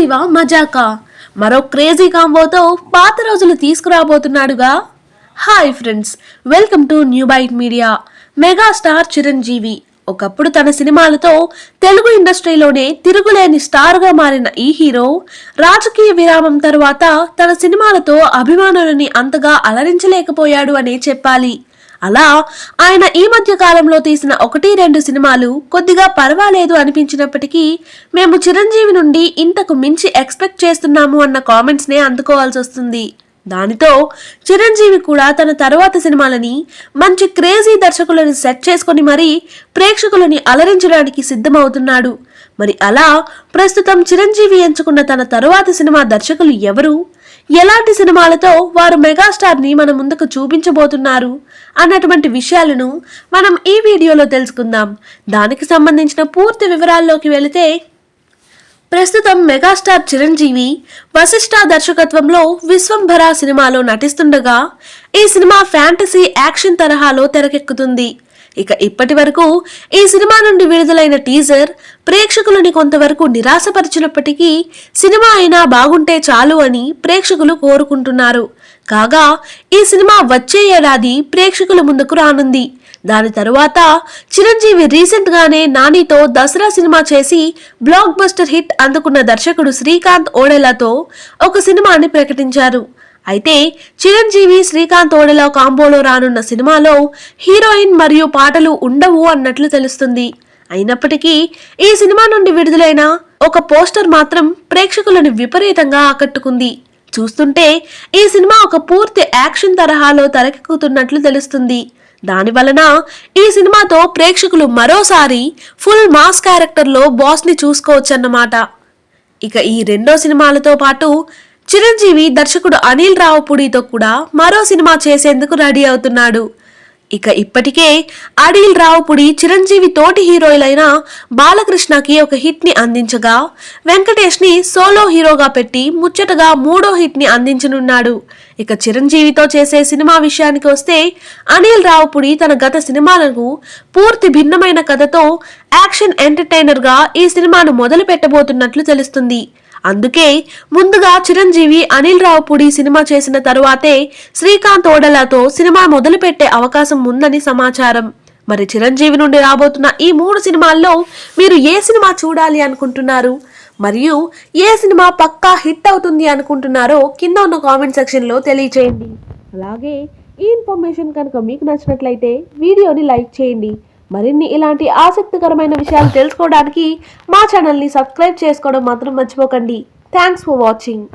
చిరంజీవ మజాకా. మరో క్రేజీ కాంబోతో పాత రోజులు తీసుకురాబోతున్నాడుగా. Hi friends welcome to new byte media. Megastar Chiranjeevi. ఒకప్పుడు తన సినిమాలతో తెలుగు ఇండస్ట్రీలోనే తిరుగులేని స్టార్గా మారిన ఈ హీరో రాజకీయ విరామం తరువాత తన సినిమాలతో అభిమానులని అంతగా అలరించలేకపోయాడు అనే చెప్పాలి. అలా ఆయన ఈ మధ్య కాలంలో తీసిన ఒకటి రెండు సినిమాలు కొద్దిగా పర్వాలేదు అనిపించినప్పటికీ మేము చిరంజీవి నుండి ఇంతకు మించి ఎక్స్పెక్ట్ చేస్తున్నాము అన్న కామెంట్స్ నే అందుకోవాల్సి వస్తుంది. దానితో చిరంజీవి కూడా తన తరువాత సినిమాలని మంచి క్రేజీ దర్శకులను సెట్ చేసుకొని మరీ ప్రేక్షకులని అలరించడానికి సిద్ధమవుతున్నాడు. మరి అలా ప్రస్తుతం చిరంజీవి ఎంచుకున్న తన తరువాత సినిమా దర్శకులు ఎవరు? ఎలాంటి సినిమాలతో వారు మెగాస్టార్ని మన ముందుకు చూపించబోతున్నారు అన్నటువంటి విషయాలను మనం ఈ వీడియోలో తెలుసుకుందాం. దానికి సంబంధించిన పూర్తి వివరాల్లోకి వెళితే ప్రస్తుతం మెగాస్టార్ చిరంజీవి వశిష్ఠ దర్శకత్వంలో విశ్వంభర సినిమాలో నటిస్తుండగా ఈ సినిమా ఫ్యాంటసీ యాక్షన్ తరహాలో తెరకెక్కుతుంది. ఇక ఇప్పటి వరకు ఈ సినిమా నుండి విడుదలైన టీజర్ ప్రేక్షకులని కొంతవరకు నిరాశపరిచినప్పటికీ సినిమా అయినా బాగుంటే చాలు అని ప్రేక్షకులు కోరుకుంటున్నారు. కాగా ఈ సినిమా వచ్చే ఏడాది ప్రేక్షకుల ముందుకు రానుంది. దాని తరువాత చిరంజీవి రీసెంట్ గానే నానితో దసరా సినిమా చేసి బ్లాక్ బస్టర్ హిట్ అందుకున్న దర్శకుడు శ్రీకాంత్ ఓడెలాతో ఒక సినిమాని ప్రకటించారు. అయితే చిరంజీవి శ్రీకాంత్ ఓడెలా కాంబోలో రానున్న సినిమాలో హీరోయిన్ మరియు పాటలు ఉండవు అన్నట్లు తెలుస్తుంది. అయినప్పటికీ ఈ సినిమా నుండి విడుదలైన ఒక పోస్టర్ మాత్రం ప్రేక్షకులను విపరీతంగా ఆకట్టుకుంది. చూస్తుంటే ఈ సినిమా ఒక పూర్తి యాక్షన్ తరహాలో తెరకెక్కుతున్నట్లు తెలుస్తుంది. దాని వలన ఈ సినిమాతో ప్రేక్షకులు మరోసారి ఫుల్ మాస్ క్యారెక్టర్లో బాస్ని చూసుకోవచ్చన్నమాట. ఇక ఈ రెండో సినిమాలతో పాటు చిరంజీవి దర్శకుడు అనిల్ రావుపూడితో కూడా మరో సినిమా చేసేందుకు రెడీ అవుతున్నాడు. ఇక ఇప్పటికే అనిల్ రావుపుడి చిరంజీవి తోటి హీరోయిలైన బాలకృష్ణకి ఒక హిట్ని అందించగా వెంకటేష్ని సోలో హీరోగా పెట్టి ముచ్చటగా మూడో హిట్ని అందించనున్నాడు. ఇక చిరంజీవితో చేసే సినిమా విషయానికి వస్తే అనిల్ రావుపుడి తన గత సినిమాలకు పూర్తి భిన్నమైన కథతో యాక్షన్ ఎంటర్టైనర్గా ఈ సినిమాను మొదలు పెట్టబోతున్నట్లు తెలుస్తుంది. అందుకే ముందుగా చిరంజీవి అనిల్ రావుపూడి సినిమా చేసిన తరువాతే శ్రీకాంత్ ఓడలతో సినిమా మొదలుపెట్టే అవకాశం ఉందని సమాచారం. మరి చిరంజీవి నుండి రాబోతున్న ఈ మూడు సినిమాల్లో మీరు ఏ సినిమా చూడాలి అనుకుంటున్నారు? మరియు ఏ సినిమా పక్కా హిట్ అవుతుంది అనుకుంటున్నారో కింద ఉన్న కామెంట్ సెక్షన్లో తెలియచేయండి. అలాగే ఈ ఇన్ఫర్మేషన్ కనుక మీకు నచ్చినట్లయితే వీడియోని లైక్ చేయండి. మరిన్ని ఇలాంటి ఆసక్తికరమైన విషయాలు తెలుసుకోవడానికి మా ఛానల్ని సబ్స్క్రైబ్ చేసుకోవడం మాత్రం మర్చిపోకండి. Thanks for watching